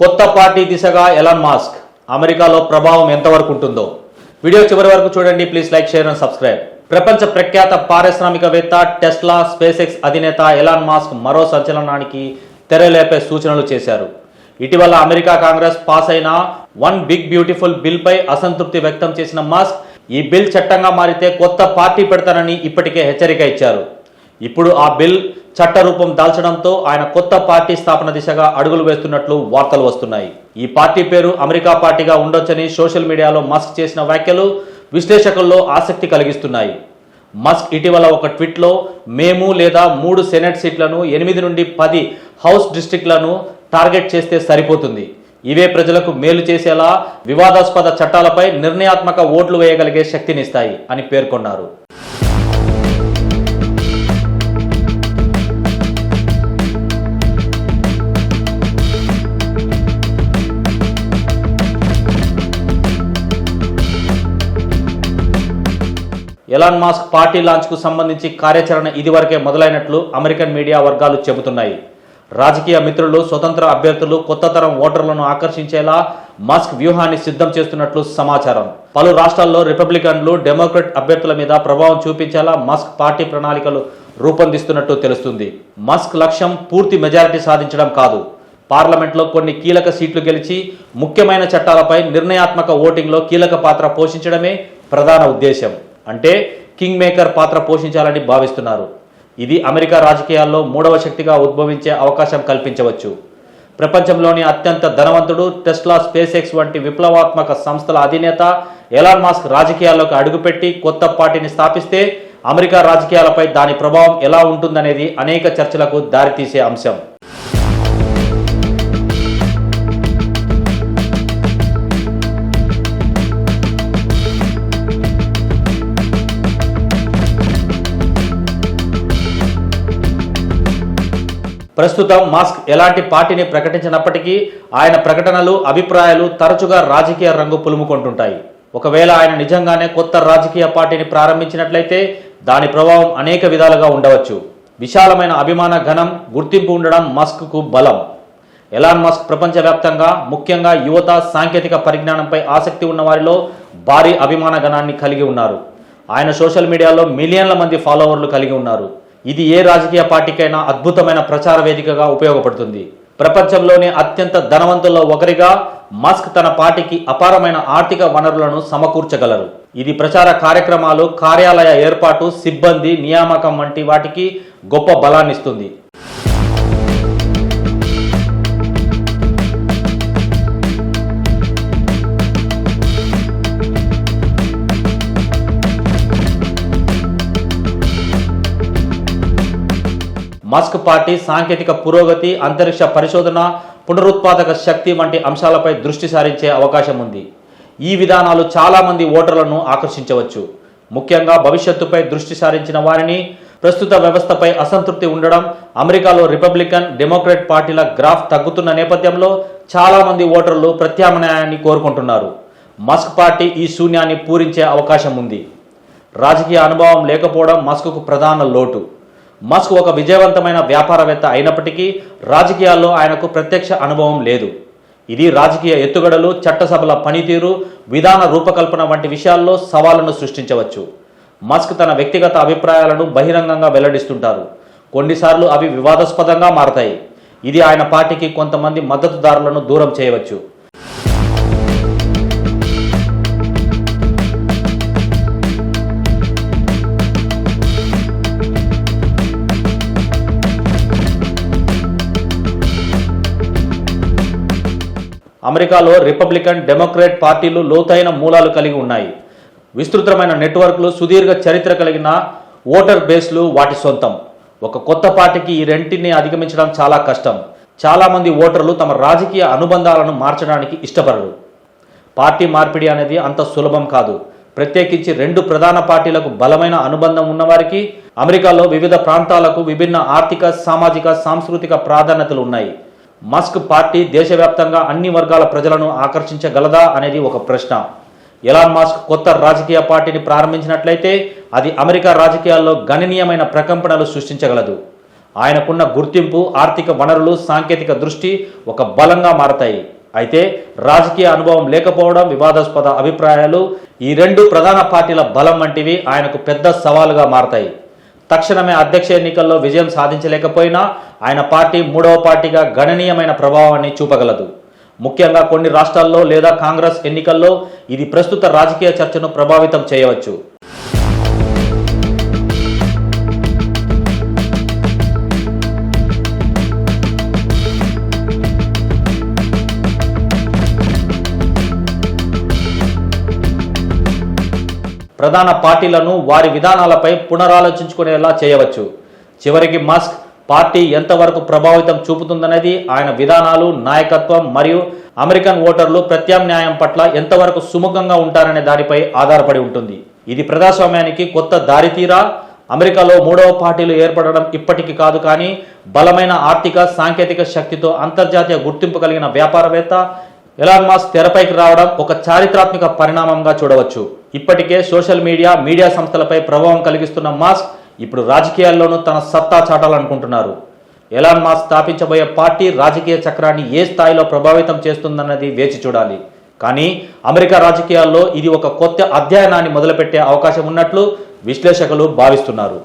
కొత్త పార్టీ దిశగా Elon Musk. అమెరికాలో ప్రభావం ఎంతవరకు ఉంటుందో. వీడియో చివరి వరకు చూడండి please like share and subscribe. ప్రపంచ ప్రఖ్యాత పారిశ్రామికవేత్త టెస్లా స్పేసెక్స్ అధినేత ఎలాన్ మాస్క్ మరో సంచలనానికి తెరలేపే సూచనలు చేశారు. ఇటీవల అమెరికా కాంగ్రెస్ పాస్ అయిన వన్ బిగ్ బ్యూటిఫుల్ బిల్పై అసంతృప్తి వ్యక్తం చేసిన మాస్క్ ఈ బిల్ చట్టంగా మారితే కొత్త పార్టీ పెడతానని ఇప్పటికే హెచ్చరిక ఇచ్చారు. ఇప్పుడు ఆ బిల్ చట్టరూపం దాల్చడంతో ఆయన కొత్త పార్టీ స్థాపన దిశగా అడుగులు వేస్తున్నట్లు వార్తలు వస్తున్నాయి. ఈ పార్టీ పేరు అమెరికా పార్టీగా ఉండొచ్చని సోషల్ మీడియాలో మస్క్ చేసిన వ్యాఖ్యలు విశ్లేషకుల్లో ఆసక్తి కలిగిస్తున్నాయి. మస్క్ ఇటీవల ఒక ట్వీట్లో మేము లేదా మూడు సెనెట్ సీట్లను ఎనిమిది నుండి పది హౌస్ డిస్ట్రిక్ట్లను టార్గెట్ చేస్తే సరిపోతుంది. ఇవే ప్రజలకు మేలు చేసేలా వివాదాస్పద చట్టాలపై నిర్ణయాత్మక ఓట్లు వేయగలిగే శక్తినిస్తాయి అని పేర్కొన్నారు. ఎలాన్ మాస్క్ పార్టీ లాంచ్కు సంబంధించి కార్యాచరణ ఇదివరకే మొదలైనట్లు అమెరికన్ మీడియా వర్గాలు చెబుతున్నాయి. రాజకీయ మిత్రులు స్వతంత్ర అభ్యర్థులు కొత్త తరం ఓటర్లను ఆకర్షించేలా మస్క్ వ్యూహాన్ని సిద్ధం చేస్తున్నట్లు సమాచారం. పలు రాష్ట్రాల్లో రిపబ్లికన్లు డెమోక్రట్ అభ్యర్థుల మీద ప్రభావం చూపించేలా మస్క్ పార్టీ ప్రణాళికలు రూపొందిస్తున్నట్టు తెలుస్తుంది. మస్క్ లక్ష్యం పూర్తి మెజారిటీ సాధించడం కాదు. పార్లమెంట్లో కొన్ని కీలక సీట్లు గెలిచి ముఖ్యమైన చట్టాలపై నిర్ణయాత్మక ఓటింగ్లో కీలక పాత్ర పోషించడమే ప్రధాన ఉద్దేశం అంటే కింగ్ మేకర్ పాత్ర పోషించాలని భావిస్తున్నారు. ఇది అమెరికా రాజకీయాల్లో మూడవ శక్తిగా ఉద్భవించే అవకాశం కల్పించవచ్చు. ప్రపంచంలోని అత్యంత ధనవంతుడు టెస్లా స్పేస్ ఎక్స్ వంటి విప్లవాత్మక సంస్థల అధినేత ఎలాన్ మాస్క్ రాజకీయాల్లోకి అడుగుపెట్టి కొత్త పార్టీని స్థాపిస్తే అమెరికా రాజకీయాలపై దాని ప్రభావం ఎలా ఉంటుందనేది అనేక చర్చలకు దారితీసే అంశం. ప్రస్తుతం మాస్క్ ఎలాంటి పార్టీని ప్రకటించినప్పటికీ ఆయన ప్రకటనలు అభిప్రాయాలు తరచుగా రాజకీయ రంగు పులుముకుంటుంటాయి. ఒకవేళ ఆయన నిజంగానే కొత్త రాజకీయ పార్టీని ప్రారంభించినట్లయితే దాని ప్రభావం అనేక విధాలుగా ఉండవచ్చు. విశాలమైన అభిమాన ఘనం గుర్తింపు ఉండడం మస్క్కు బలం. ఎలాన్ మస్క్ ప్రపంచవ్యాప్తంగా ముఖ్యంగా యువత సాంకేతిక పరిజ్ఞానంపై ఆసక్తి ఉన్న వారిలో భారీ అభిమాన గణాన్ని కలిగి ఉన్నారు. ఆయన సోషల్ మీడియాలో మిలియన్ల మంది ఫాలోవర్లు కలిగి ఉన్నారు. ఇది ఏ రాజకీయ పార్టీకైనా అద్భుతమైన ప్రచార వేదికగా ఉపయోగపడుతుంది. ప్రపంచంలోనే అత్యంత ధనవంతుల్లో ఒకరిగా మస్క్ తన పార్టీకి అపారమైన ఆర్థిక వనరులను సమకూర్చగలరు. ఇది ప్రచార కార్యక్రమాలు కార్యాలయ ఏర్పాటు సిబ్బంది నియామకం వంటి వాటికి గొప్ప బలాన్నిస్తుంది. మస్క్ పార్టీ సాంకేతిక పురోగతి అంతరిక్ష పరిశోధన పునరుత్పాదక శక్తి వంటి అంశాలపై దృష్టి సారించే అవకాశం ఉంది. ఈ విధానాలు చాలామంది ఓటర్లను ఆకర్షించవచ్చు. ముఖ్యంగా భవిష్యత్తుపై దృష్టి సారించిన వారిని ప్రస్తుత వ్యవస్థపై అసంతృప్తి ఉండడం అమెరికాలో రిపబ్లికన్ డెమోక్రాట్ పార్టీల గ్రాఫ్ తగ్గుతున్న నేపథ్యంలో చాలామంది ఓటర్లు ప్రత్యామ్నాయాన్ని కోరుకుంటున్నారు. మస్క్ పార్టీ ఈ శూన్యాన్ని పూరించే అవకాశం ఉంది. రాజకీయ అనుభవం లేకపోవడం మస్క్కు ప్రధాన లోటు. మస్క్ ఒక విజయవంతమైన వ్యాపారవేత్త అయినప్పటికీ రాజకీయాల్లో ఆయనకు ప్రత్యక్ష అనుభవం లేదు. ఇది రాజకీయ ఎత్తుగడలు చట్టసభల పనితీరు విధాన రూపకల్పన వంటి విషయాల్లో సవాళ్ళను సృష్టించవచ్చు. మస్క్ తన వ్యక్తిగత అభిప్రాయాలను బహిరంగంగా వెల్లడిస్తుంటారు. కొన్నిసార్లు అవి వివాదాస్పదంగా మారతాయి. ఇది ఆయన పార్టీకి కొంతమంది మద్దతుదారులను దూరం చేయవచ్చు. అమెరికాలో రిపబ్లికన్ డెమోక్రాట్ పార్టీలు లోతైన మూలాలు కలిగి ఉన్నాయి. విస్తృతమైన నెట్వర్క్లు సుదీర్ఘ చరిత్ర కలిగిన ఓటర్ బేస్లు వాటి సొంతం. ఒక కొత్త పార్టీకి ఈ రెంటిని అధిగమించడం చాలా కష్టం. చాలామంది ఓటర్లు తమ రాజకీయ అనుబంధాలను మార్చడానికి ఇష్టపడరు. పార్టీ మార్పిడి అనేది అంత సులభం కాదు. ప్రత్యేకించి రెండు ప్రధాన పార్టీలకు బలమైన అనుబంధం ఉన్నవారికి అమెరికాలో వివిధ ప్రాంతాలకు విభిన్న ఆర్థిక సామాజిక సాంస్కృతిక ప్రాధాన్యతలు ఉన్నాయి. మస్క్ పార్టీ దేశవ్యాప్తంగా అన్ని వర్గాల ప్రజలను ఆకర్షించగలదా అనేది ఒక ప్రశ్న. ఎలాన్ మాస్క్ కొత్త రాజకీయ పార్టీని ప్రారంభించినట్లయితే అది అమెరికా రాజకీయాల్లో గణనీయమైన ప్రకంపనలు సృష్టించగలదు. ఆయనకున్న గుర్తింపు ఆర్థిక వనరులు సాంకేతిక దృష్టి ఒక బలంగా మారతాయి. అయితే రాజకీయ అనుభవం లేకపోవడం వివాదాస్పద అభిప్రాయాలు ఈ రెండు ప్రధాన పార్టీల బలం వంటివి ఆయనకు పెద్ద సవాలుగా మారతాయి. తక్షణమే అధ్యక్ష ఎన్నికల్లో విజయం సాధించలేకపోయినా ఆయన పార్టీ మూడవ పార్టీగా గణనీయమైన ప్రభావాన్ని చూపగలదు. ముఖ్యంగా కొన్ని రాష్ట్రాల్లో లేదా కాంగ్రెస్ ఎన్నికల్లో ఇది ప్రస్తుత రాజకీయ చర్చను ప్రభావితం చేయవచ్చు. ప్రధాన పార్టీలను వారి విధానాలపై పునరాలోచించుకునేలా చేయవచ్చు. చివరికి మస్క్ పార్టీ ఎంతవరకు ప్రభావితం చూపుతుందనేది ఆయన విధానాలు నాయకత్వం మరియు అమెరికన్ ఓటర్లు ప్రత్యామ్నాయం పట్ల ఎంతవరకు సుముఖంగా ఉంటారనే దానిపై ఆధారపడి ఉంటుంది. ఇది ప్రజాస్వామ్యానికి కొత్త దారితీరా అమెరికాలో మూడవ పార్టీలు ఏర్పడడం ఇప్పటికి కాదు కానీ బలమైన ఆర్థిక సాంకేతిక శక్తితో అంతర్జాతీయ గుర్తింపు కలిగిన వ్యాపారవేత్త ఎలాన్ మాస్క్ తెరపైకి రావడం ఒక చారిత్రాత్మక పరిణామంగా చూడవచ్చు. ఇప్పటికే సోషల్ మీడియా మీడియా సంస్థలపై ప్రభావం కలిగిస్తున్న మాస్క్ ఇప్పుడు రాజకీయాల్లోనూ తన సత్తా చాటాలనుకుంటున్నారు. ఎలాన్ మాస్క్ స్థాపించబోయే పార్టీ రాజకీయ చక్రాన్ని ఏ స్థాయిలో ప్రభావితం చేస్తుందన్నది వేచి చూడాలి. కానీ అమెరికా రాజకీయాల్లో ఇది ఒక కొత్త అధ్యయనాన్ని మొదలుపెట్టే అవకాశం ఉన్నట్లు విశ్లేషకులు భావిస్తున్నారు.